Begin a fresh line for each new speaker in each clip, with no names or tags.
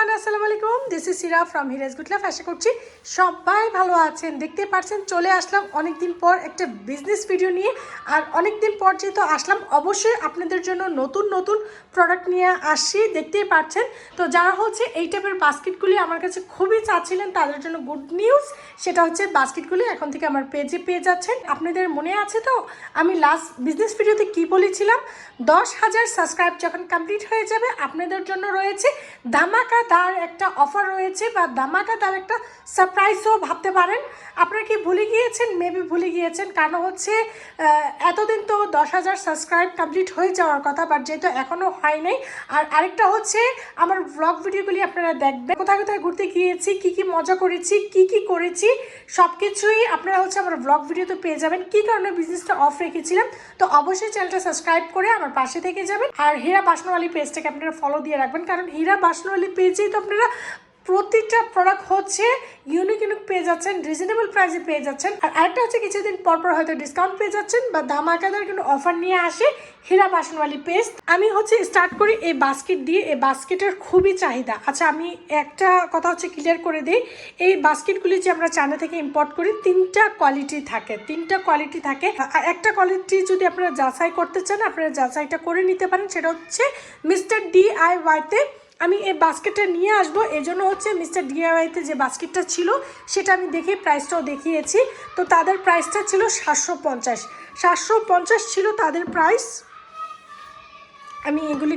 Everyone আসসালামু আলাইকুম। This is Sira from হিরাজ গুটলাফ আশা করছি সবাই ভালো আছেন। দেখতে পাচ্ছেন চলে আসলাম অনেকদিন পর একটা বিজনেস ভিডিও নিয়ে। আর অনেকদিন পর যেহেতু আসলাম, অবশ্যই আপনাদের জন্য নতুন নতুন প্রোডাক্ট নিয়ে আসছি। দেখতেই পাচ্ছেন তো যারা হচ্ছে এই টাইপের বাস্কেটগুলি আমার কাছে খুবই চাচ্ছিলেন, তাদের জন্য গুড নিউজ সেটা হচ্ছে বাস্কেটগুলি এখন থেকে আমার পেজে পেয়ে যাচ্ছেন। আপনাদের মনে আছে তো? আমি লাস্ট বিজনেস ভিডিওতে কি বলেছিলাম? দশ হাজার সাবস্ক্রাইব যখন কমপ্লিট হয়ে যাবে, আপনাদের জন্য রয়েছে ধামাকাদার একটা অফার রয়েছে বা ধামাকাদার একটা সারপ্রাইজও ভাবতে পারেন। আপনারা কি ভুলে গিয়েছেন? মেবি ভুলে গিয়েছেন। কারণ হচ্ছে এতদিন তো দশ হাজার সাবস্ক্রাইব কমপ্লিট হয়ে যাওয়ার কথা বাট যেহেতু এখনও হয় নাই, আর আরেকটা হচ্ছে, আমার ব্লগ ভিডিওগুলি আপনারা দেখবেন। কোথায় কোথায় ঘুরতে গিয়েছি, কি কি মজা করেছি, কি কি করেছি সব কিছুই আপনারা হচ্ছে আমার ব্লগ ভিডিওতে পেয়ে যাবেন। কি কারণে বিজনেসটা অফ রেখেছিলাম? তো অবশ্যই চ্যানেলটা সাবস্ক্রাইব করে আমার পাশে থেকে যাবেন। আর হীরা বাসনওয়ালি পেজটাকে আপনারা ফলো দিয়ে রাখবেন। কারণ হীরা বাসনওয়ালি পেজেই তো আপনারা প্রতিটা প্রোডাক্ট হচ্ছে ইউনিক ইউনিক পেয়ে যাচ্ছেন রিজনেবল প্রাইসে পেয়ে যাচ্ছেন। আর আরেকটা হচ্ছে কিছুদিন পর পর হয়তো ডিসকাউন্ট পেয়ে যাচ্ছেন বা দাম ধামাকাদার কোনো অফার নিয়ে আসে হীরা বাসনওয়ালি পেজ আমি হচ্ছে স্টার্ট করি এই বাস্কেট দিয়ে। এই বাস্কেটের খুবই চাহিদা। আচ্ছা আমি একটা কথা হচ্ছে ক্লিয়ার করে দিই। এই বাস্কেটগুলি যে আমরা চায়না থেকে ইম্পোর্ট করি, তিনটা কোয়ালিটি থাকে, তিনটা কোয়ালিটি থাকে। আর একটা কোয়ালিটি যদি আপনারা যাচাই করতে চান, আপনারা যাচাইটা করে নিতে পারেন। সেটা হচ্ছে মিস্টার ডিআইওয়াইতে আমি এই বাস্কেটটা নিয়ে আসব জন্য হচ্ছে মিস্টার ডিআইওয়াইতে যে বাস্কেটটা ছিল, সেটা আমি দেখে প্রাইসটাও দেখিয়েছি। তো তাদের প্রাইসটা ছিল সাতশো পঞ্চাশ। সাতশো পঞ্চাশ ছিল তাদের প্রাইস। আমি এগুলি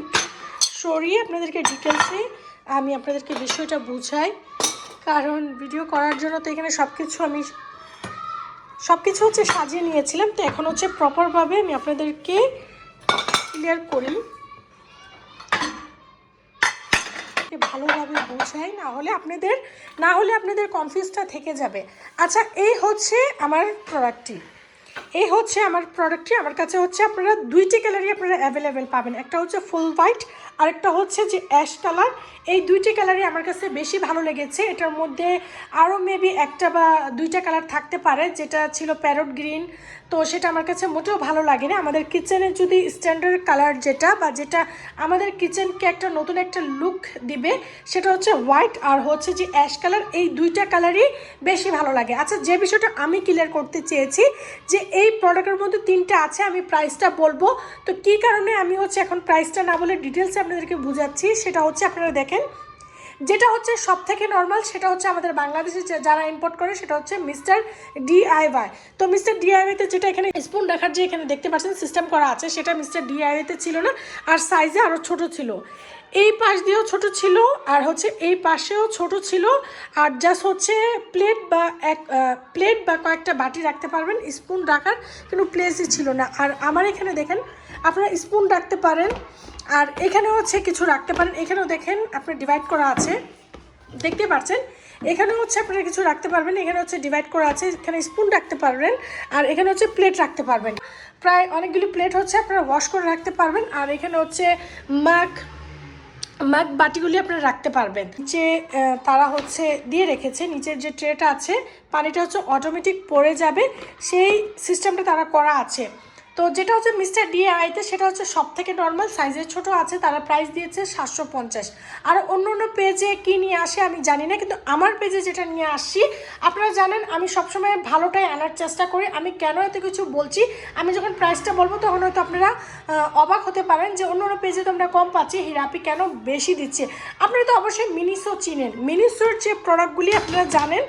সরিয়ে আপনাদেরকে ডিটেলসে আমি আপনাদেরকে বিষয়টা বুঝাই। কারণ ভিডিও করার জন্য তো এখানে সব কিছু আমি সব কিছু হচ্ছে সাজিয়ে নিয়েছিলাম। তো এখন হচ্ছে প্রপারভাবে আমি আপনাদেরকে ক্লিয়ার করি। কে ভালোভাবে বোঝাই, না হলে আপনাদের, না হলে আপনাদের কনফিউজটা থেকে যাবে। আচ্ছা এই হচ্ছে আমার প্রোডাক্টটি এই হচ্ছে আমার প্রোডাক্টটি আমার কাছে হচ্ছে আপনারা দুইটি কালারই আপনারা অ্যাভেলেবেল পাবেন। একটা হচ্ছে ফুল হোয়াইট আরেকটা হচ্ছে যে অ্যাশ কালার এই দুইটি কালারই আমার কাছে বেশি ভালো লেগেছে। এটার মধ্যে আরও মেবি একটা বা দুইটা কালার থাকতে পারে, যেটা ছিল প্যারট গ্রিন তো সেটা আমার কাছে মোটেও ভালো লাগে না আমাদের কিচেনে যদি স্ট্যান্ডার্ড কালার যেটা বা যেটা আমাদের কিচেনকে একটা নতুন একটা লুক দিবে, সেটা হচ্ছে হোয়াইট আর হচ্ছে যে অ্যাশ কালার এই দুইটা কালারই বেশি ভালো লাগে। আচ্ছা যে বিষয়টা আমি ক্লিয়ার করতে চেয়েছি যে এই প্রোডাক্টের মধ্যে তিনটা আছে, আমি প্রাইসটা বলব। তো কী কারণে আমি হচ্ছে এখন প্রাইসটা না বলে ডিটেলসে আপনাদেরকে বুঝাচ্ছি, সেটা হচ্ছে আপনারা দেখেন যেটা হচ্ছে সব থেকে নর্মাল সেটা হচ্ছে আমাদের বাংলাদেশে যারা ইম্পোর্ট করে, সেটা হচ্ছে মিস্টার ডিআইওয়াই তো মিস্টার ডিআইওয়াইতে যেটা এখানে স্পুন রাখার যে এখানে দেখতে পাচ্ছেন সিস্টেম করা আছে, সেটা মিস্টার ডিআইওয়াইতে ছিল না, আর সাইজে আরও ছোট ছিল। এই পাশ দিয়েও ছোট ছিল, আর হচ্ছে এই পাশেও ছোট ছিল, আর জাস্ট হচ্ছে প্লেট বা এক প্লেট বা কয়েকটা বাটি রাখতে পারবেন স্পুন রাখার কোনো প্লেসই ছিল না। আর আমার এখানে দেখেন, আপনারা স্পুন রাখতে পারেন আর এখানে হচ্ছে কিছু রাখতে পারেন। এখানেও দেখেন আপনার ডিভাইড করা আছে। দেখতে পাচ্ছেন? এখানে হচ্ছে আপনারা কিছু রাখতে পারবেন। এখানে হচ্ছে ডিভাইড করা আছে। এখানে স্পুন রাখতে পারবেন। আর এখানে হচ্ছে প্লেট রাখতে পারবেন। প্রায় অনেকগুলি প্লেট হচ্ছে আপনারা ওয়াশ করে রাখতে পারবেন। আর এখানে হচ্ছে মাগ মাগ বাটিগুলি আপনারা রাখতে পারবেন। যে তারা হচ্ছে দিয়ে রেখেছে। নিচের যে ট্রেটা আছে, পানিটা হচ্ছে অটোমেটিক পড়ে যাবে। সেই সিস্টেমটা তারা করা আছে। তো যেটা হচ্ছে মিস্টার ডিআইতে সেটা হচ্ছে সব থেকে নর্মাল সাইজের ছোট আছে, তারা প্রাইস দিয়েছে সাতশো পঞ্চাশ। আর অন্য অন্য পেজে কী নিয়ে আসে আমি জানি না, কিন্তু আমার পেজে যেটা নিয়ে আসছি আপনারা জানেন আমি সবসময় ভালোটাই আনার চেষ্টা করি, আমি কেন এত কিছু বলছি, আমি যখন প্রাইসটা বলব তখন হয়তো আপনারা অবাক হতে পারেন যে অন্য অন্য পেজে তো আমরা কম পাচ্ছি, হিরাপি কেন বেশি দিচ্ছে? আপনারা তো অবশ্যই মিনিসো চিনেন। মিনিসোর যে প্রোডাক্টগুলি আপনারা জানেন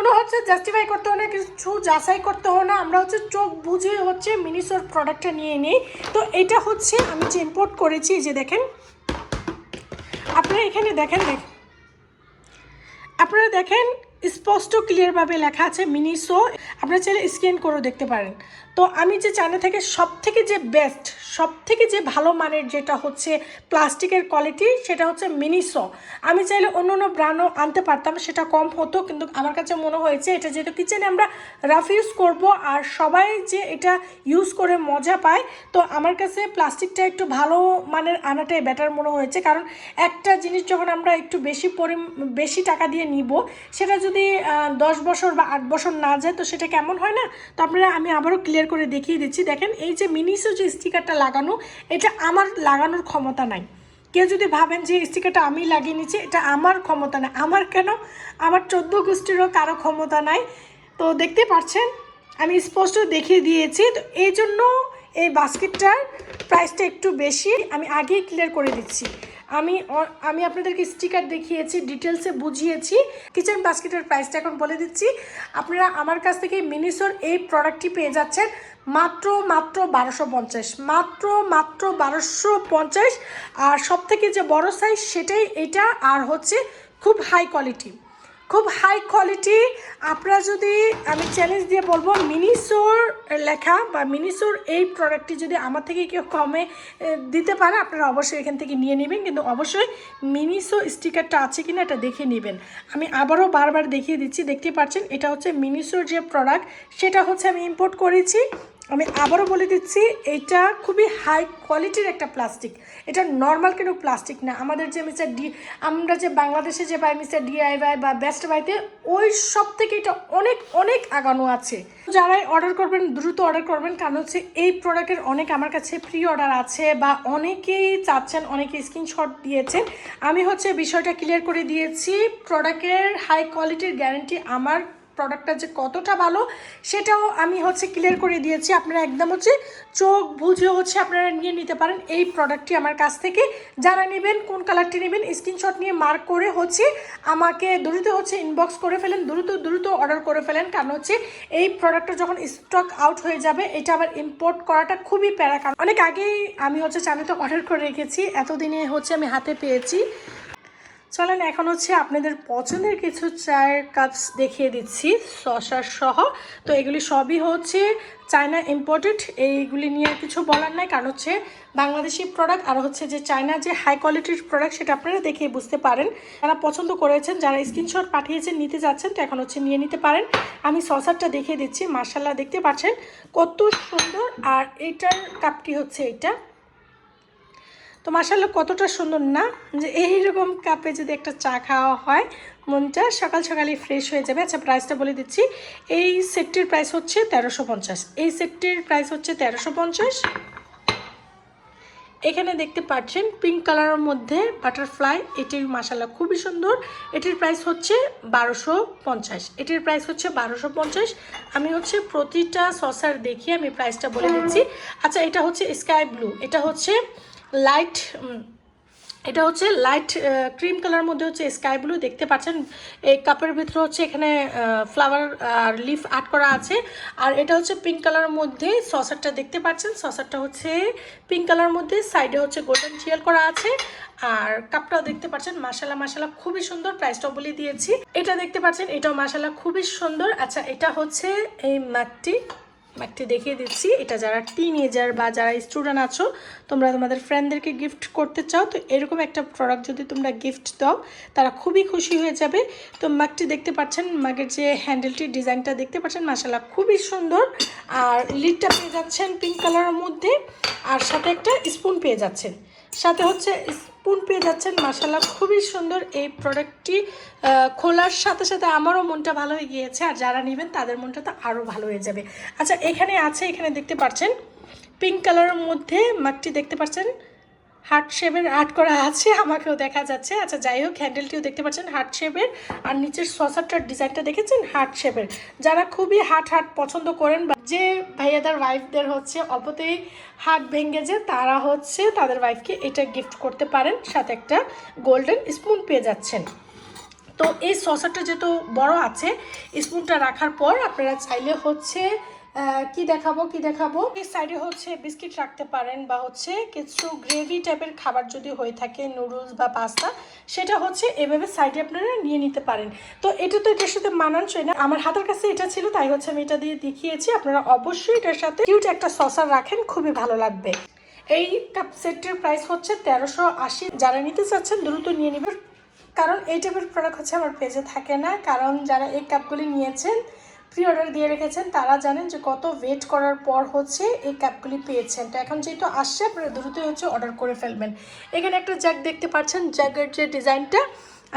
কোনো হচ্ছে জাস্টিফাই করতে হয় না, কিছু যাচাই করতে হয় না। আমরা হচ্ছে চোখ বুঝে হচ্ছে মিনিসোর প্রোডাক্টটা নিয়ে নিই। তো এটা হচ্ছে আমি যে ইম্পোর্ট করেছি যে দেখেন। আপনারা এখানে দেখেন দেখেন আপনারা দেখেন, স্পষ্ট ক্লিয়ারভাবে লেখা আছে মিনিসো আপনারা চাইলে স্ক্যান করেও দেখতে পারেন। তো আমি যে চায়না থেকে সব থেকে যে বেস্ট সব থেকে যে ভালো মানের যেটা হচ্ছে প্লাস্টিকের কোয়ালিটি সেটা হচ্ছে মিনিসো আমি চাইলে অন্য অন্য ব্র্যান্ডও আনতে পারতাম, সেটা কম হতো, কিন্তু আমার কাছে মনে হয়েছে এটা যেহেতু কিচেনে আমরা রাফ ইউজ করব, আর সবাই যে এটা ইউজ করে মজা পায়, তো আমার কাছে প্লাস্টিকটা একটু ভালো মানের আনাটাই বেটার মনে হয়েছে। কারণ একটা জিনিস যখন আমরা একটু বেশি পরি বেশি টাকা দিয়ে নিব, সেটা যদি দশ বছর বা আট বছর না যায়, তো সেটা কেমন হয় না? তো আপনারা, আমি আবারও ক্লিয়ার করে দেখিয়ে দিচ্ছি। দেখেন, এই যে মিনিসো যে স্টিকারটা লাগানো, এটা আমার লাগানোর ক্ষমতা নাই। কেউ যদি ভাবেন যে স্টিকারটা আমি লাগিয়ে নিচ্ছি, এটা আমার ক্ষমতা নাই। আমার কেন? আমার চোদ্দ গোষ্ঠীরও কারও ক্ষমতা নাই। তো দেখতে পাচ্ছেন, আমি স্পষ্ট দেখিয়ে দিয়েছি। তো এই জন্য এই বাস্কেটটার প্রাইসটা একটু বেশি। আমি আগেই ক্লিয়ার করে দিচ্ছি। আমি আমি আপনাদেরকে স্টিকার দেখিয়েছি ডিটেলসে বুঝিয়েছি। কিচেন বাস্কেটের প্রাইসটা এখন বলে দিচ্ছি। আপনারা আমার কাছ থেকে মিনিসোর এই প্রোডাক্টটি পেয়ে যাচ্ছেন মাত্র মাত্র বারোশো পঞ্চাশ। মাত্র মাত্র বারোশো পঞ্চাশ। আর সব থেকে যে বড় সাইজ সেটাই এটা, আর হচ্ছে খুব হাই কোয়ালিটি খুব হাই কোয়ালিটি আপনারা যদি আমি চ্যালেঞ্জ দিয়ে বলব মিনিসোর লেখা বা মিনিসোর এই প্রোডাক্টটি যদি আমার থেকে কেউ কমে দিতে পারে, আপনারা অবশ্যই এখান থেকে নিয়ে নেবেন। কিন্তু অবশ্যই মিনিসো স্টিকারটা আছে কিনা এটা দেখে নেবেন। আমি আবারও বারবার দেখিয়ে দিচ্ছি, দেখতে পাচ্ছেন, এটা হচ্ছে মিনিসোর যে প্রোডাক্ট সেটা হচ্ছে আমি ইম্পোর্ট করেছি। আমি আবারও বলে দিচ্ছি, এটা খুবই হাই কোয়ালিটির একটা প্লাস্টিক এটা নর্মাল কোনো প্লাস্টিক না? আমাদের যে মিস্টার ডি আমরা যে বাংলাদেশে যে পাই মিস্টার ডিআইওয়াই বা বেস্ট বাইতে ওই সব থেকে এটা অনেক অনেক আগানো আছে। যারাই অর্ডার করবেন, দ্রুত অর্ডার করবেন, কারণ হচ্ছে এই প্রোডাক্টের অনেক আমার কাছে প্রি অর্ডার আছে বা অনেকেই চাচ্ছেন, অনেকে স্ক্রিনশট দিয়েছেন। আমি হচ্ছে বিষয়টা ক্লিয়ার করে দিয়েছি প্রোডাক্টের হাই কোয়ালিটির গ্যারান্টি আমার প্রোডাক্টটা যে কতটা ভালো, সেটাও আমি হচ্ছে ক্লিয়ার করে দিয়েছি। আপনারা একদম হচ্ছে চোখ বুঝে হচ্ছে আপনারা নিয়ে নিতে পারেন এই প্রোডাক্টটি আমার কাছ থেকে। যারা নেবেন, কোন কালারটি নেবেন স্ক্রিনশট নিয়ে মার্ক করে হচ্ছে আমাকে দ্রুত হচ্ছে ইনবক্স করে ফেলেন, দ্রুত দ্রুত অর্ডার করে ফেলেন। কারণ হচ্ছে এই প্রোডাক্টটা যখন স্টক আউট হয়ে যাবে, এটা আবার ইম্পোর্ট করাটা খুবই প্যারা। কারণ অনেক আগেই আমি হচ্ছে চ্যানেলটা অর্ডার করে রেখেছি, এতদিনে হচ্ছে আমি হাতে পেয়েছি। চলেন, এখন হচ্ছে আপনাদের পছন্দের কিছু চায়ের কাপস দেখিয়ে দিচ্ছি সসার সহ। তো এগুলি সবই হচ্ছে চায়না ইম্পোর্টেড এইগুলি নিয়ে কিছু বলার নাই, কারণ হচ্ছে বাংলাদেশি প্রোডাক্ট আর হচ্ছে যে চায়না যে হাই কোয়ালিটির প্রোডাক্ট সেটা আপনারা দেখে বুঝতে পারেন। যারা পছন্দ করেছেন, যারা স্ক্রিনশট পাঠিয়েছেন, নিতে যাচ্ছেন, তো এখন হচ্ছে নিয়ে নিতে পারেন। আমি সসারটা দেখিয়ে দিচ্ছি মার্শাল্লাহ দেখতে পাচ্ছেন কত সুন্দর। আর এইটার কাপটি হচ্ছে এইটা? তো মাসাল্লাহ কতটা সুন্দর, না? যে এইরকম কাপে যদি একটা চা খাওয়া হয়, মনটা সকাল সকালে ফ্রেশ হয়ে যাবে। আচ্ছা প্রাইসটা বলে দিচ্ছি। এই সেটটির প্রাইস হচ্ছে তেরোশো পঞ্চাশ। এই সেটটির প্রাইস হচ্ছে তেরোশো পঞ্চাশ। এখানে দেখতে পাচ্ছেন পিঙ্ক কালারের মধ্যে বাটারফ্লাই এটির মাসালা খুবই সুন্দর। এটির প্রাইস হচ্ছে বারোশো পঞ্চাশ। এটির প্রাইস হচ্ছে বারোশো পঞ্চাশ। আমি হচ্ছে প্রতিটা সসার দেখিয়ে আমি প্রাইসটা বলে দিচ্ছি। আচ্ছা এটা হচ্ছে স্কাই ব্লু এটা হচ্ছে লাইট এটা হচ্ছে লাইট ক্রিম কালার মধ্যে হচ্ছে স্কাই ব্লু দেখতে পাচ্ছেন। এই কাপের ভিতরে হচ্ছে এখানে ফ্লাওয়ার আর লিফ আর্ট করা আছে। আর এটা হচ্ছে পিঙ্ক কালারের মধ্যে সসারটা দেখতে পাচ্ছেন। সসারটা হচ্ছে পিঙ্ক কালার মধ্যে সাইডে হচ্ছে গোল্ডেন চিয়ার করা আছে। আর কাপটাও দেখতে পাচ্ছেন। মাসালা মাসালা খুবই সুন্দর। প্রাইসটাও বলে দিয়েছি। এটা দেখতে পাচ্ছেন। এটাও মাসালা খুবই সুন্দর। আচ্ছা এটা হচ্ছে এই মাটি একটি দেখিয়ে দিচ্ছি। এটা যারা টিনেজার বা যারা স্টুডেন্ট আছো, তোমরা তোমাদের ফ্রেন্ডদেরকে গিফট করতে চাও, তো এরকম একটা প্রোডাক্ট যদি তোমরা গিফট দাও, তারা খুবই খুশি হয়ে যাবে। তো মাগটি দেখতে পাচ্ছেন মাগের যে হ্যান্ডেলটি ডিজাইনটা দেখতে পাচ্ছেন মাসাল্লাহ খুবই সুন্দর। আর লিডটা পেয়ে যাচ্ছেন পিঙ্ক কালারের মধ্যে, আর সাথে একটা স্পুন পেয়ে যাচ্ছেন। সাথে হচ্ছে স্পুন পেয়ে যাচ্ছেন মাসাল্লাহ খুবই সুন্দর এই প্রোডাক্টটি খোলার সাথে সাথে আমারও মনটা ভালো হয়ে গিয়েছে, আর যারা নেবেন তাদের মনটা তো আরও ভালো হয়ে যাবে। আচ্ছা এখানে আছে, এখানে দেখতে পাচ্ছেন পিঙ্ক কালারের মধ্যে মাঠটি দেখতে পাচ্ছেন হার্ট শেপের আর্ট করা আছে, আমাকেও দেখা যাচ্ছে। আচ্ছা যাই হোক, হ্যান্ডেলটিও দেখতে পাচ্ছেন, হার্ট শেপের। আর নিচের সসারটার ডিজাইনটা দেখেছেন? হার্ট শেপের। যারা খুবই হার্ট হার্ট পছন্দ করেন বা যে ভাইয়াদের ওয়াইফদের হচ্ছে অল্পতেই হার্ট ভেঙে যে তারা হচ্ছে তাদের ওয়াইফকে এটা গিফট করতে পারেন। সাথে একটা গোল্ডেন স্পুন পেয়ে যাচ্ছেন। তো এই সসারটা যেহেতু বড় আছে, স্পুনটা রাখার পর আপনারা চাইলে হচ্ছে কি দেখাবো কি দেখাবো? এই সাইডে হচ্ছে বিস্কিট রাখতে পারেন বা হচ্ছে কিছু গ্রেভি টাইপের খাবার যদি হয়ে থাকে নুডলস বা পাস্তা সেটা হচ্ছে এভাবে সাইডে আপনারা নিয়ে নিতে পারেন। তো এটা তো এটার সাথে মানানসই না। আমার হাতের কাছে এটা ছিল, তাই হচ্ছে আমি এটা দিয়ে দেখিয়েছি। আপনারা অবশ্যই এটার সাথে কিউট একটা সসার রাখেন, খুবই ভালো লাগবে। এই কাপ সেটটির প্রাইস হচ্ছে তেরোশো আশি। যারা নিতে চাচ্ছেন, দ্রুত নিয়ে নেবেন। কারণ এই টাইপের প্রোডাক্ট হচ্ছে আমার পেজে থাকে না। কারণ যারা এই কাপগুলি নিয়েছেন প্রি অর্ডার দিয়ে রেখেছেন, তারা জানেন যে কত ওয়েট করার পর হচ্ছে এই ক্যাবগুলি পেয়েছেন। তো এখন যেহেতু আসছে, আপনারা দ্রুতই হচ্ছে অর্ডার করে ফেলবেন। এখানে একটা জ্যাক দেখতে পাচ্ছেন জ্যাকের যে ডিজাইনটা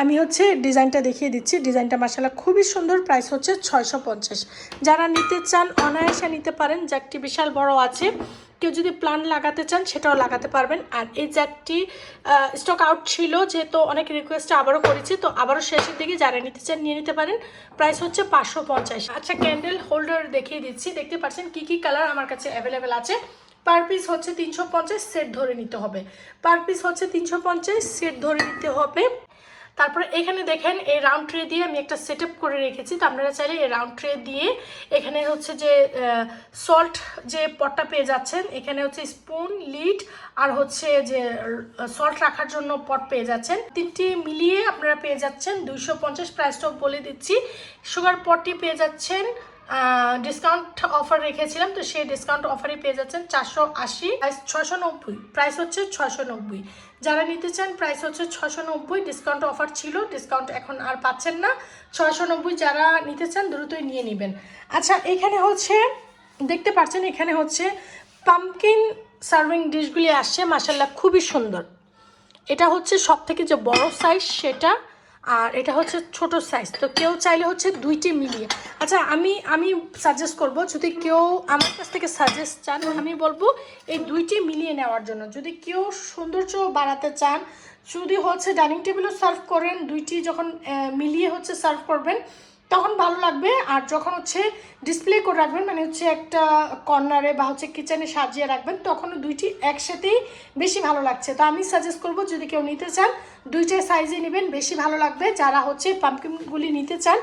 আমি হচ্ছে ডিজাইনটা দেখিয়ে দিচ্ছি। ডিজাইনটা মাসালা খুবই সুন্দর প্রাইস হচ্ছে ছয়শো পঞ্চাশ। যারা নিতে চান, অনায়াসে নিতে পারেন জ্যাকটি বিশাল বড় আছে। কেউ যদি প্লান লাগাতে চান, সেটাও লাগাতে পারবেন। আর এই জ্যাকটি স্টক আউট ছিল যেহেতু অনেক রিকোয়েস্ট আবারও করেছি, তো আবারও শেষের দিকে যারা নিতে চান নিয়ে নিতে পারেন। প্রাইস হচ্ছে পাঁচশো পঞ্চাশ। আচ্ছা ক্যান্ডেল হোল্ডার দেখিয়ে দিচ্ছি। দেখতে পাচ্ছেন কী কী কালার আমার কাছে অ্যাভেলেবেল আছে। পার পিস হচ্ছে তিনশো পঞ্চাশ সেট ধরে নিতে হবে। পার পিস হচ্ছে তিনশো পঞ্চাশ সেট ধরে নিতে হবে। তারপরে এখানে দেখেন, এই রাউন্ড ট্রে দিয়ে আমি একটা সেট করে রেখেছি। তো আপনারা চাইলে এই রাউন্ড ট্রে দিয়ে এখানে হচ্ছে যে সল্ট যে পটটা পেয়ে যাচ্ছেন, এখানে হচ্ছে স্পুন লিড আর হচ্ছে যে সল্ট রাখার জন্য পট পেয়ে যাচ্ছেন। তিনটি মিলিয়ে আপনারা পেয়ে যাচ্ছেন। দুইশো পঞ্চাশ প্রাইসটাও বলে দিচ্ছি। সুগার পটটি পেয়ে যাচ্ছেন ডিসকাউন্ট অফার রেখেছিলাম, তো সেই ডিসকাউন্ট অফারই পেয়ে যাচ্ছেন চারশো আশি প্রাইস ছশো নব্বই প্রাইস হচ্ছে ছশো নব্বই। যারা নিতে চান প্রাইস হচ্ছে ছশো নব্বই ডিসকাউন্ট অফার ছিল ডিসকাউন্ট এখন আর পাচ্ছেন না। ছশো নব্বই যারা নিতে চান, দ্রুতই নিয়ে নেবেন। আচ্ছা এখানে হচ্ছে, দেখতে পাচ্ছেন, এখানে হচ্ছে পাম্পকিন সার্ভিং ডিশগুলি আসছে মাসাল্লাহ খুবই সুন্দর। এটা হচ্ছে সব থেকে যে বড় সাইজ সেটা আর এটা হচ্ছে ছোট সাইজ তো কেউ চাইলে হচ্ছে দুইটি মিলিয়ে। আচ্ছা আমি আমি সাজেস্ট করব, যদি কেউ আমার কাছ থেকে সাজেস্ট চান, আমি বলব এই দুইটি মিলিয়ে নেওয়ার জন্য। যদি কেউ সৌন্দর্য বাড়াতে চান, যদি হচ্ছে ডাইনিং টেবিলও সার্ভ করেন, দুইটি যখন মিলিয়ে হচ্ছে সার্ভ করবেন তখন ভালো লাগবে। আর যখন হচ্ছে ডিসপ্লে করে রাখবেন মানে হচ্ছে একটা কর্নারে বা হচ্ছে কিচেনে সাজিয়ে রাখবেন তখন দুইটি একসাথেই বেশি ভালো লাগছে। তো আমি সাজেস্ট করব, যদি কেউ নিতে চান, দুইটা সাইজে নেবেন, বেশি ভালো লাগবে। যারা হচ্ছে পাম্পকিনগুলি নিতে চান,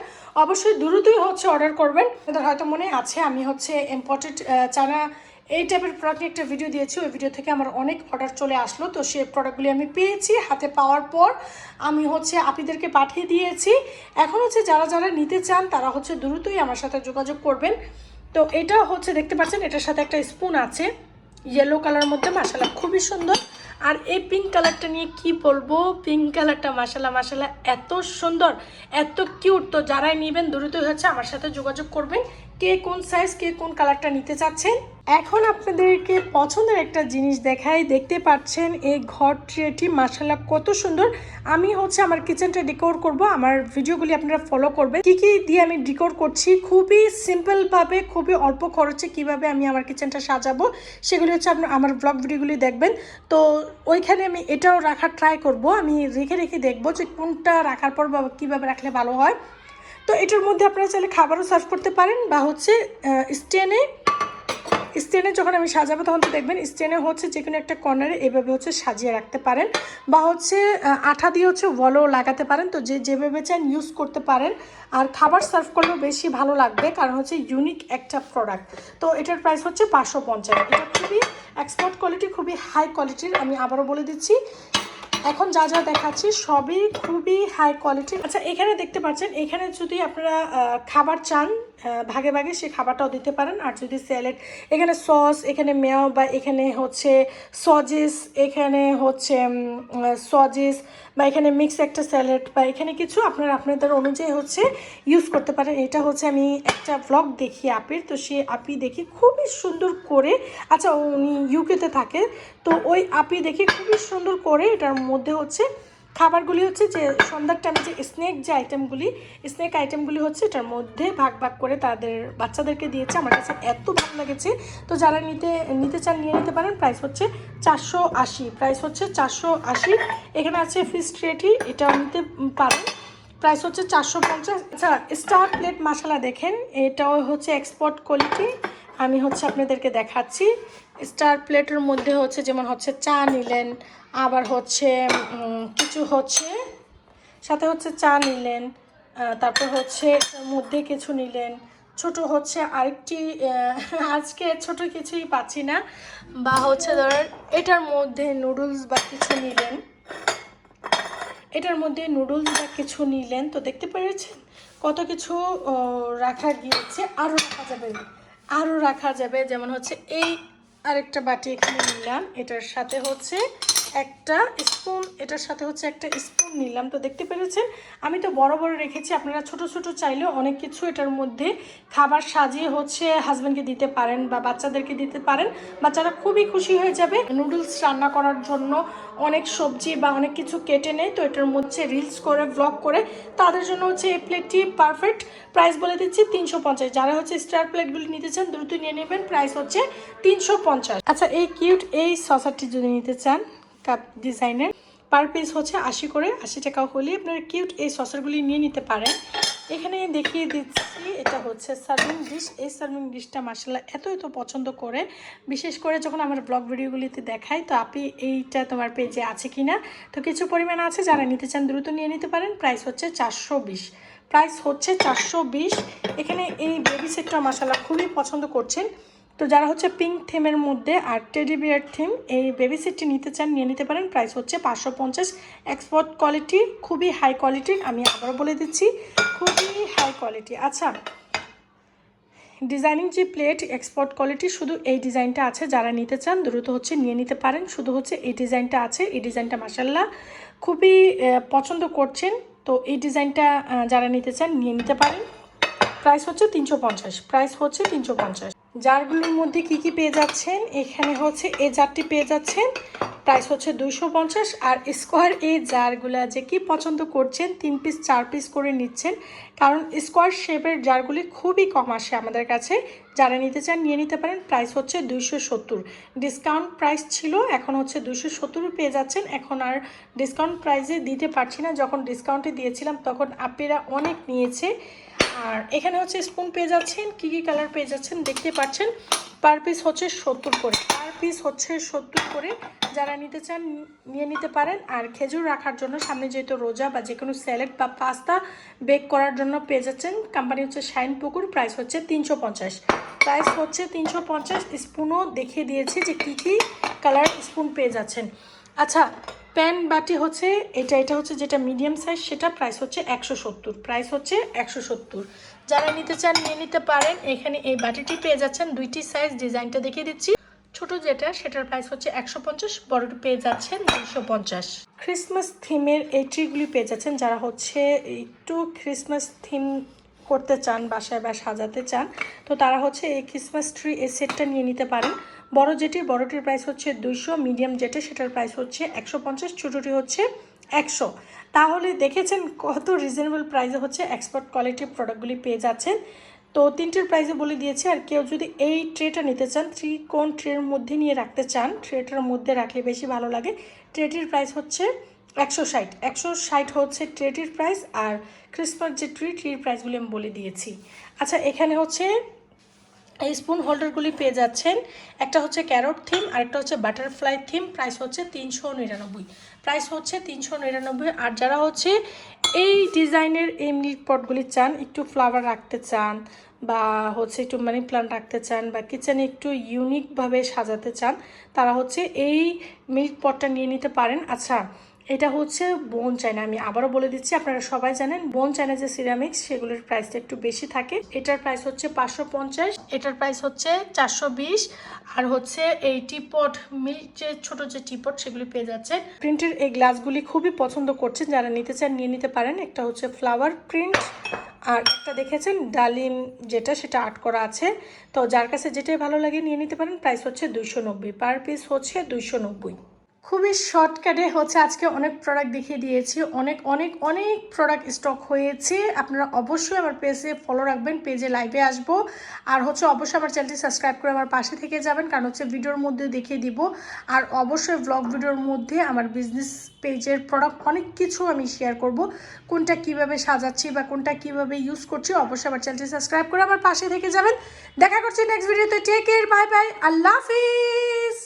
অবশ্যই দ্রুতই হচ্ছে অর্ডার করবেন। তাদের হয়তো মনে আছে, আমি হচ্ছে ইম্পর্টেন্ট চানা এই টাইপের প্রোডাক্ট একটা ভিডিও দিয়েছি। ওই ভিডিও থেকে আমার অনেক অর্ডার চলে আসলো। তো সেই প্রোডাক্টগুলি আমি পেয়েছি হাতে পাওয়ার পর। আমি হচ্ছে আপিদেরকে পাঠিয়ে দিয়েছি। এখন হচ্ছে যারা যারা নিতে চান, তারা হচ্ছে দ্রুতই আমার সাথে যোগাযোগ করবেন। তো এটা হচ্ছে, দেখতে পাচ্ছেন, এটার সাথে একটা স্পুন আছে। ইয়েলো কালার মধ্যে মাসালা খুবই সুন্দর। আর এই পিঙ্ক কালারটা নিয়ে কি বলব? পিঙ্ক কালারটা মাসালা মাসালা এত সুন্দর, এত কিউট তো যারাই নেবেন, দ্রুতই হচ্ছে আমার সাথে যোগাযোগ করবেন। কে কোন সাইজ কে কোন কালারটা নিতে চাচ্ছেন? এখন আপনাদেরকে পছন্দের একটা জিনিস দেখাই, দেখতে পাচ্ছেন এই ঘর ট্রেটি মাসালা কত সুন্দর। আমি হচ্ছে আমার কিচেনটা ডেকোর করব, আমার ভিডিওগুলি আপনারা ফলো করবেন। কি কি দিয়ে আমি ডেকোর করছি? খুবই সিম্পলভাবে খুবই অল্প খরচে কীভাবে আমি আমার কিচেনটা সাজাবো, সেগুলি হচ্ছে আপনার আমার ব্লগ ভিডিওগুলি দেখবেন। তো ওইখানে আমি এটাও রাখার ট্রাই করব, আমি রেখে রেখে দেখব যে কোনটা রাখার পর বা কীভাবে রাখলে ভালো হয়। তো এটার মধ্যে আপনারা চাইলে খাবারও সার্ভ করতে পারেন বা হচ্ছে স্টেনে স্টেনে যখন আমি সাজাবো তখন তো দেখবেন স্টেনে হচ্ছে যে কোনো একটা কর্নারে এভাবে হচ্ছে সাজিয়ে রাখতে পারেন বা হচ্ছে আঠা দিয়ে হচ্ছে ওয়ালও লাগাতে পারেন। তো যে যেভাবে চান ইউজ করতে পারেন। আর খাবার সার্ভ করলেও বেশি ভালো লাগবে কারণ হচ্ছে ইউনিক একটা প্রোডাক্ট তো এটার প্রাইস হচ্ছে পাঁচশো পঞ্চাশ। এটা খুবই এক্সপোর্ট কোয়ালিটি খুবই হাই কোয়ালিটির আমি আবারও বলে দিচ্ছি এখন যা যা দেখাচ্ছি সবই খুবই হাই কোয়ালিটির আচ্ছা এখানে দেখতে পাচ্ছেন, এখানে যদি আপনারা খাবার চান ভাগে ভাগে সে খাবারটাও দিতে পারেন। আর যদি স্যালাড, এখানে সস, এখানে মেয়াও বা এখানে হচ্ছে সজেস, এখানে হচ্ছে সজেস বা এখানে মিক্স একটা স্যালাড বা এখানে কিছু আপনারা, আপনাদের অনুযায়ী হচ্ছে ইউজ করতে পারেন। এটা হচ্ছে আমি একটা ব্লগ দেখি আপির। তো সে আপি দেখি খুবই সুন্দর করে আচ্ছা উনি ইউকেতে থাকে, তো ওই আপি দেখি খুবই সুন্দর করে এটার মধ্যে হচ্ছে খাবারগুলি হচ্ছে যে সন্ধ্যার টাইমে যে স্ন্যাক যে আইটেমগুলি স্ন্যাক আইটেমগুলি হচ্ছে এটার মধ্যে ভাগ ভাগ করে তাদের বাচ্চাদেরকে দিয়েছে। আমার কাছে এত ভালো লেগেছে। তো যারা নিতে নিতে চান নিয়ে নিতে পারেন। প্রাইস হচ্ছে চারশো আশি। প্রাইস হচ্ছে চারশো আশি। এখানে আছে ফিস ট্রেটি এটা নিতে পারেন। প্রাইস হচ্ছে চারশো পঞ্চাশ। আচ্ছা স্টার প্লেট মশলা দেখেন। এটাও হচ্ছে এক্সপোর্ট কোয়ালিটি আমি হচ্ছে আপনাদেরকে দেখাচ্ছি। স্টার প্লেটের মধ্যে হচ্ছে যেমন হচ্ছে চা নিলেন, আবার হচ্ছে কিছু হচ্ছে, সাথে হচ্ছে চা নিলেন তারপর হচ্ছে মধ্যে কিছু নিলেন। ছোট হচ্ছে আরেকটি আজকে ছোট কিছুই পাচ্ছি না। বা হচ্ছে ধর এটার মধ্যে নুডলস বা কিছু নিলেন। এটার মধ্যে নুডলস বা কিছু নিলেন। তো দেখতে পেরেছেন? কত কিছু রাখা গিয়েছে। আরও রাখা যাবে। আরও রাখা যাবে। যেমন হচ্ছে এই আরেকটা বাটি এখানে নিলাম। এটার সাথে হচ্ছে একটা স্পুন এটার সাথে হচ্ছে একটা স্পুন নিলাম। তো দেখতে পেরেছেন? আমি তো বড় বড় রেখেছি, আপনারা ছোট ছোট চাইলেও অনেক কিছু এটার মধ্যে খাবার সাজিয়ে হচ্ছে হাজব্যান্ডকে দিতে পারেন বা বাচ্চাদেরকে দিতে পারেন। বাচ্চারা খুবই খুশি হয়ে যাবে। নুডলস রান্না করার জন্য অনেক সবজি বা অনেক কিছু কেটে নেয়, তো এটার মধ্যে রিলস করে ব্লগ করে, তাদের জন্য হচ্ছে এই প্লেটটি পারফেক্ট প্রাইস বলে দিচ্ছি, তিনশো পঞ্চাশ। যারা হচ্ছে স্টার প্লেটগুলি নিতে চান, দ্রুত নিয়ে নেবেন প্রাইস হচ্ছে তিনশো পঞ্চাশ। আচ্ছা এই কিউট এই সসারটি যদি নিতে চান। কাপ ডিজাইনের পার পিস হচ্ছে আশি করে আশি টাকা হলে আপনারা কিউট এই সসারগুলি নিয়ে নিতে পারেন। এখানে দেখিয়ে দিচ্ছি, এটা হচ্ছে সার্ভিং ডিশ এই সার্ভিং ডিশটা মাসাল্লাহ এত এত পছন্দ করে। বিশেষ করে যখন আমার ব্লগ ভিডিওগুলিতে দেখাই তো আপনি এইটা তোমার পেজে আছে কি না তো কিছু পরিমাণ আছে, যারা নিতে চান দ্রুত নিয়ে নিতে পারেন। প্রাইস হচ্ছে চারশো বিশ। প্রাইস হচ্ছে চারশো বিশ। এখানে এই বেবি সেটটা মাসাল্লাহ খুবই পছন্দ করছেন। তো যারা হচ্ছে পিঙ্ক থিমের মধ্যে আর টেডি বিয়ার থিম এই বেবি সেটটি নিতে চান, নিয়ে নিতে পারেন। প্রাইস হচ্ছে পাঁচশো পঞ্চাশ। এক্সপোর্ট কোয়ালিটি খুবই হাই কোয়ালিটির আমি আবারও বলে দিচ্ছি, খুবই হাই কোয়ালিটি আচ্ছা ডিজাইনিং যে প্লেট এক্সপোর্ট কোয়ালিটি শুধু এই ডিজাইনটা আছে, যারা নিতে চান দ্রুত হচ্ছে নিয়ে নিতে পারেন। শুধু হচ্ছে এই ডিজাইনটা আছে, এই ডিজাইনটা মাসাল্লাহ খুবই পছন্দ করছেন। তো এই ডিজাইনটা যারা নিতে চান, নিয়ে নিতে পারেন। প্রাইস হচ্ছে তিনশো পঞ্চাশ। প্রাইস হচ্ছে তিনশো পঞ্চাশ। জারগুলোর মধ্যে কি কি পেয়ে যাচ্ছেন? এখানে হচ্ছে এই জারটি পেয়ে যাচ্ছেন। প্রাইস হচ্ছে দুইশো পঞ্চাশ আর স্কোয়ার এই জারগুলা যে কি পছন্দ করছেন, তিন পিস চার পিস করে নিচ্ছেন। কারণ স্কোয়ার শেপের জারগুলি খুবই কম আসে আমাদের কাছে। যারা নিতে চান নিয়ে নিতে পারেন। প্রাইস হচ্ছে দুইশো সত্তর। ডিসকাউন্ট প্রাইস ছিল, এখন হচ্ছে দুশো সত্তর পেয়ে যাচ্ছেন। এখন আর ডিসকাউন্ট প্রাইসে দিতে পারছি না। যখন ডিসকাউন্টে দিয়েছিলাম, তখন আপেরা অনেক নিয়েছে। আর এখানে হচ্ছে স্পুন পেয়ে যাচ্ছেন। কী কী কালার পেয়ে যাচ্ছেন দেখতে পাচ্ছেন। পার পিস হচ্ছে সত্তর করে। পার পিস হচ্ছে সত্তর করে। যারা নিতে চান, নিয়ে নিতে পারেন। আর খেজুর রাখার জন্য সামনে যেহেতু রোজা বা যে কোনো স্যালাড বা পাস্তা বেক করার জন্য পেয়ে যাচ্ছেন কোম্পানি হচ্ছে শাইন পুকুর প্রাইস হচ্ছে তিনশো পঞ্চাশ। প্রাইস হচ্ছে তিনশো পঞ্চাশ। স্পুনও দেখিয়ে দিয়েছি যে কী কী কালার স্পুন পেয়ে যাচ্ছেন। আচ্ছা প্যান বাটি হচ্ছে, এটা এটা হচ্ছে যেটা মিডিয়াম সাইজ সেটা প্রাইস হচ্ছে একশো সত্তর প্রাইস হচ্ছে একশো সত্তর। যারা নিতে চান, নিয়ে নিতে পারেন। এখানে এই বাটিটি পেয়ে যাচ্ছেন, দুইটি সাইজ ডিজাইনটা দেখিয়ে দিচ্ছি। ছোট যেটা, সেটার প্রাইস হচ্ছে একশো পঞ্চাশ, বড়টি পেয়ে যাচ্ছেন দুশো পঞ্চাশ। ক্রিসমাস থিমের এই ট্রিগুলি পেয়ে যাচ্ছেন যারা হচ্ছে, একটু ক্রিসমাস থিম করতে চান, বাসায় বা সাজাতে চান, তো তারা হচ্ছে এই ক্রিসমাস ট্রি এই সেটটা নিয়ে নিতে পারেন। বড় যেটি, বড়টির প্রাইস হচ্ছে দুইশো মিডিয়াম যেটা, সেটার প্রাইস হচ্ছে একশো পঞ্চাশ, ছোটোটি হচ্ছে একশো। তাহলে দেখেছেন কত রিজনেবল প্রাইসে হচ্ছে এক্সপোর্ট কোয়ালিটির প্রোডাক্টগুলি পেয়ে যাচ্ছেন। তো তিনটের প্রাইসে বলে দিয়েছি, আর কেউ যদি এই ট্রেটা নিতে চান থ্রি কোন ট্রের মধ্যে নিয়ে রাখতে চান ট্রেটার মধ্যে রাখলে বেশি ভালো লাগে। ট্রেটির প্রাইস হচ্ছে একশো ষাট। একশো ষাট হচ্ছে ট্রেটির প্রাইস আর ক্রিসমাস যে ট্রি, ট্রির প্রাইসগুলি আমি বলে দিয়েছি। আচ্ছা এখানে হচ্ছে এই স্পুন হোল্ডারগুলি পেয়ে যাচ্ছেন। একটা হচ্ছে ক্যারট থিম আর একটা হচ্ছে বাটারফ্লাই থিম, প্রাইস হচ্ছে তিনশো নিরানব্বই। প্রাইস হচ্ছে তিনশো নিরানব্বই। আর যারা হচ্ছে এই ডিজাইনের এই মিল্ক পটগুলি চান, একটু ফ্লাওয়ার রাখতে চান বা হচ্ছে একটু মানি প্লান্ট রাখতে চান বা কিচেনে একটু ইউনিকভাবে সাজাতে চান, তারা হচ্ছে এই মিল্ক পটটা নিয়ে নিতে পারেন। আচ্ছা এটা হচ্ছে বোন চায়না। আমি আবারও বলে দিচ্ছি, আপনারা সবাই জানেন, বোন চায়না যে সিরামিক্স সেগুলোর প্রাইসটা একটু বেশি থাকে। এটার প্রাইস হচ্ছে পাঁচশো পঞ্চাশ, এটার প্রাইস হচ্ছে চারশো বিশ, আর হচ্ছে এই টিপট মিল্ক যে ছোটো যে টিপট সেগুলি পেয়ে যাচ্ছে প্রিন্টের এই গ্লাসগুলি খুবই পছন্দ করছেন, যারা নিতে চান নিয়ে নিতে পারেন। একটা হচ্ছে ফ্লাওয়ার প্রিন্ট আর একটা দেখেছেন ডালিম যেটা, সেটা আর্ট করা আছে। তো যার কাছে যেটাই ভালো লাগে, নিয়ে নিতে পারেন। প্রাইস হচ্ছে দুইশো নব্বই পার পিস হচ্ছে দুইশো নব্বই। খুবই শর্টকাটে হচ্ছে আজকে অনেক প্রোডাক্ট দেখিয়ে দিয়েছি। অনেক অনেক অনেক প্রোডাক্ট স্টক হয়েছে। আপনারা অবশ্যই আমার পেজে ফলো রাখবেন পেজে লাইভে আসব। আর হচ্ছে অবশ্যই আমার চ্যানেলটি সাবস্ক্রাইব করে আমার পাশে থেকে যাবেন, কারণ হচ্ছে ভিডিওর মধ্যে দেখিয়ে দিব। আর অবশ্যই ব্লগ ভিডিওর মধ্যে আমার বিজনেস পেজের প্রোডাক্ট অনেক কিছু আমি শেয়ার করব। কোনটা কীভাবে সাজাচ্ছি বা কোনটা কীভাবে ইউজ করছি, অবশ্যই আমার চ্যানেলটি সাবস্ক্রাইব করে আমার পাশে থেকে যাবেন। দেখা করছি নেক্সট ভিডিওতে টেক কেয়ার বাই বাই আল্লাহ হাফিজ!